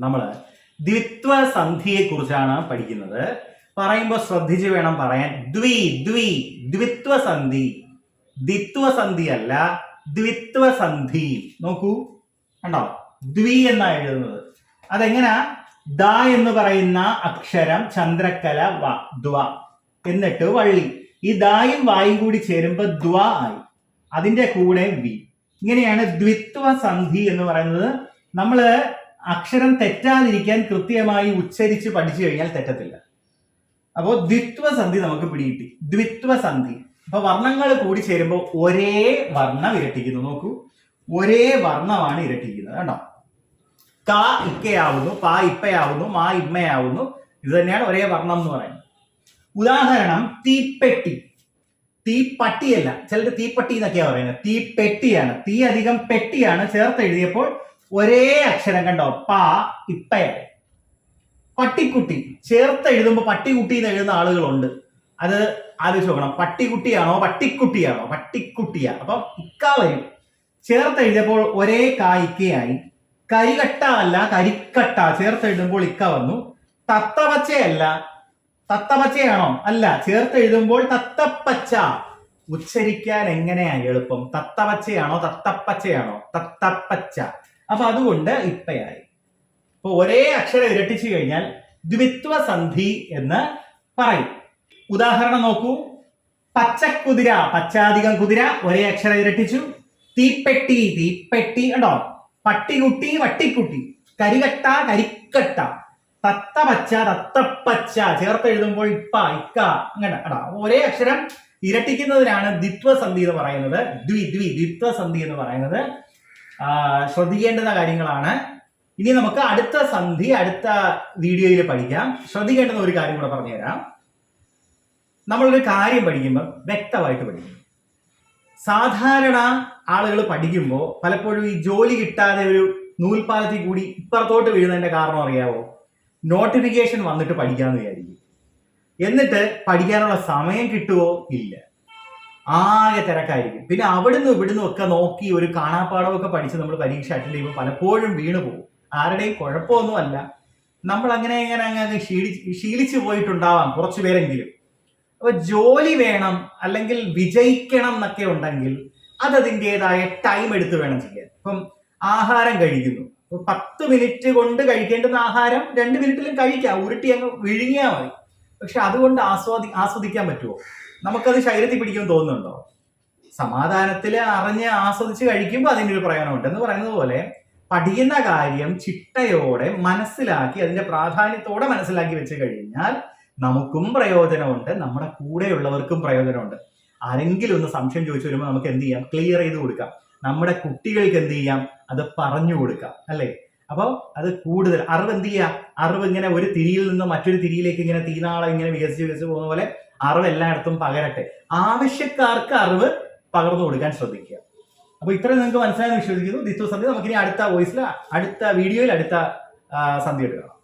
നമ്മൾ ദ്വിത്വ സന്ധിയെ കുറിച്ചാണ് പഠിക്കുന്നത്. പറയുമ്പോൾ ശ്രദ്ധിച്ച് വേണം പറയാൻ. ദ്വി ദ്വി ദ്വിത്വ സന്ധി ദ്വിത്വ സന്ധി അല്ല ദ്വിത്വ സന്ധി നോക്കൂ. കണ്ടോ? ദ്വി എന്നാണ് എഴുതുന്നത്? അതെങ്ങനാ? ദ എന്ന് പറയുന്ന അക്ഷരം ചന്ദ്രക്കല വ ദ്വ. എന്നിട്ട് വള്ളി. ഈ ദായും വായും കൂടി ചേരുമ്പോൾ ദ്വ ആയി. അതിന്റെ കൂടെ വി. ഇങ്ങനെയാണ് ദ്വിത്വ സന്ധി എന്ന് പറയുന്നത്. നമ്മൾ തെറ്റാതിരിക്കാൻ കൃത്യമായി ഉച്ചരിച്ച് പഠിച്ചു കഴിഞ്ഞാൽ തെറ്റത്തില്ല. അപ്പോൾ ദ്വിത്വസന്ധി നമുക്ക് പിടികിട്ടി. ദ്വിത്വസന്ധി. അപ്പൊ വർണങ്ങൾ കൂടി ചേരുമ്പോൾ ഒരേ വർണം ഇരട്ടിക്കുന്നു. നോക്കൂ. ഒരേ വർണമാണ് ഇരട്ടിക്കുന്നത് കേട്ടോ. ക ഇക്കയാവുന്നു പ ഇപ്പയാവുന്നു മാ ഇമ്മയാവുന്നു. ഇത് തന്നെയാണ് ഒരേ വർണം എന്ന് പറയുന്നത്. ഉദാഹരണം തീപ്പെട്ടി. തീപ്പട്ടിയല്ല. ചിലർ തീപ്പട്ടി എന്നൊക്കെയാണ് പറയുന്നത്. തീപ്പെട്ടിയാണ്. തീ അധികം പെട്ടിയാണ് ചേർത്ത് എഴുതിയപ്പോൾ ഒരേ അക്ഷരം കണ്ടോ? പ ഇപ്പയായി പട്ടിക്കുട്ടി. ചേർത്ത് എഴുതുമ്പോൾ പട്ടിക്കുട്ടി എന്ന് എഴുതുന്ന ആളുകളുണ്ട്. അത് ആലോചിച്ച് നോക്കണം. പട്ടിക്കുട്ടിയാണോ പട്ടിക്കുട്ടിയാണോ? പട്ടിക്കുട്ടിയാ. അപ്പം ഇക്ക വരും. ചേർത്ത് എഴുതിയപ്പോൾ ഒരേ കായിക്കയായി കരികട്ട അല്ല കരിക്കട്ട. ചേർത്ത് എഴുതുമ്പോൾ ഇക്ക വന്നു. തത്തപച്ചയല്ല തത്തപച്ചയാണോ അല്ല. ചേർത്ത് എഴുതുമ്പോൾ തത്തപ്പച്ച. ഉച്ചരിക്കാൻ എങ്ങനെയാ എളുപ്പം? തത്തപച്ചയാണോ തത്തപ്പച്ചയാണോ? തത്തപ്പച്ച. അപ്പൊ അതുകൊണ്ട് ഇപ്പയായി. അപ്പൊ ഒരേ അക്ഷരം ഇരട്ടിച്ചു കഴിഞ്ഞാൽ ദ്വിത്വ സന്ധി എന്ന് പറയും. ഉദാഹരണം നോക്കൂ. പച്ചക്കുതിര പച്ചാധികം കുതിര ഒരേ അക്ഷരം ഇരട്ടിച്ചു. തീപ്പെട്ടി തീപ്പെട്ടി കണ്ടോ? പട്ടികുട്ടി വട്ടിക്കുട്ടി കരികട്ട കരിക്കട്ട. തത്ത പച്ച തത്തപ്പച്ച. ചേർത്ത് എഴുതുമ്പോൾ ഇപ്പ ഇക്ക അങ്ങനെ അടാ ഒരേ അക്ഷരം ഇരട്ടിക്കുന്നതിനാണ് ദ്വിത്വ സന്ധി എന്ന് പറയുന്നത്. ദ്വി ദ്വി ദ്വിത്വ സന്ധി എന്ന് പറയുന്നത്. ശ്രദ്ധിക്കേണ്ടുന്ന കാര്യങ്ങളാണ്. ഇനി നമുക്ക് അടുത്ത സന്ധി അടുത്ത വീഡിയോയിൽ പഠിക്കാം. ശ്രദ്ധിക്കേണ്ടുന്ന ഒരു കാര്യം കൂടെ പറഞ്ഞുതരാം. നമ്മളൊരു കാര്യം പഠിക്കുമ്പോൾ വ്യക്തമായിട്ട് പഠിക്കും. സാധാരണ ആളുകൾ പഠിക്കുമ്പോൾ പലപ്പോഴും ഈ ജോലി കിട്ടാതെ ഒരു നൂൽപ്പാലത്തിൽ കൂടി ഇപ്പുറത്തോട്ട് വീഴുന്നതിന്റെ കാരണം അറിയാവോ? നോട്ടിഫിക്കേഷൻ വന്നിട്ട് പഠിക്കാമെന്ന് വിചാരിക്കും. എന്നിട്ട് പഠിക്കാനുള്ള സമയം കിട്ടുമോ ഇല്ല. ആകെ തിരക്കായിരിക്കും. പിന്നെ അവിടുന്ന് ഇവിടുന്ന് ഒക്കെ നോക്കി ഒരു കാണാപ്പാടമൊക്കെ പഠിച്ച് നമ്മൾ പരീക്ഷ അറ്റൻഡ് ചെയ്യുമ്പോൾ പലപ്പോഴും വീണു പോകും. ആരുടെയും കുഴപ്പമൊന്നുമല്ല നമ്മൾ അങ്ങനെ അങ്ങനെ അങ്ങ് ശീലിച്ച് ശീലിച്ചു പോയിട്ടുണ്ടാവാം കുറച്ചു പേരെങ്കിലും. അപ്പൊ ജോലി വേണം അല്ലെങ്കിൽ വിജയിക്കണം എന്നൊക്കെ ഉണ്ടെങ്കിൽ അത് അതിന്റെതായ ടൈം എടുത്ത് വേണം ചെയ്യാൻ. ഇപ്പം ആഹാരം കഴിക്കുന്നു. പത്ത് മിനിറ്റ് കൊണ്ട് കഴിക്കേണ്ടുന്ന ആഹാരം രണ്ട് മിനിറ്റിലും കഴിക്കാം. ഉരുട്ടി അങ്ങ് വിഴുങ്ങിയാൽ മതി. പക്ഷെ അതുകൊണ്ട് ആസ്വാദി ആസ്വദിക്കാൻ പറ്റുമോ? നമുക്കത് ശരീരത്തിൽ പിടിക്കുമെന്ന് തോന്നുന്നുണ്ടോ? സമാധാനത്തിൽ അറിഞ്ഞ് ആസ്വദിച്ച് കഴിക്കുമ്പോൾ അതിന്റെ ഒരു പ്രയോജനമുണ്ട്. എന്ന് പറയുന്നത് പോലെ പഠിക്കുന്ന കാര്യം ചിട്ടയോടെ മനസ്സിലാക്കി അതിന്റെ പ്രാധാന്യത്തോടെ മനസ്സിലാക്കി വെച്ച് കഴിഞ്ഞാൽ നമുക്കും പ്രയോജനമുണ്ട് നമ്മുടെ കൂടെയുള്ളവർക്കും പ്രയോജനമുണ്ട്. ആരെങ്കിലും ഒന്ന് സംശയം ചോദിച്ചു വരുമ്പോൾ നമുക്ക് എന്ത് ചെയ്യാം? ക്ലിയർ ചെയ്ത് കൊടുക്കാം. നമ്മുടെ കുട്ടികൾക്ക് എന്ത് ചെയ്യാം? അത് പറഞ്ഞു കൊടുക്കാം അല്ലേ? അപ്പോൾ അത് കൂടുതൽ അറിവ് എന്ത് ചെയ്യുക അറിവ് ഇങ്ങനെ ഒരു തിരിയിൽ നിന്ന് മറ്റൊരു തിരിയിലേക്ക് ഇങ്ങനെ തീനാളം ഇങ്ങനെ വികസിച്ച് വികസിച്ച് പോകുന്ന പോലെ അറിവ് എല്ലായിടത്തും പകരട്ടെ. ആവശ്യക്കാർക്ക് അറിവ് പകർന്നു കൊടുക്കാൻ ശ്രദ്ധിക്കുക. അപ്പൊ ഇത്രയും നിങ്ങൾക്ക് മനസ്സിലായെന്ന് വിശ്വസിക്കുന്നു. ദിത്വ സന്ധി നമുക്കിനി അടുത്ത വോയിസിൽ അടുത്ത വീഡിയോയിൽ അടുത്ത സന്ധി എടുക്കണം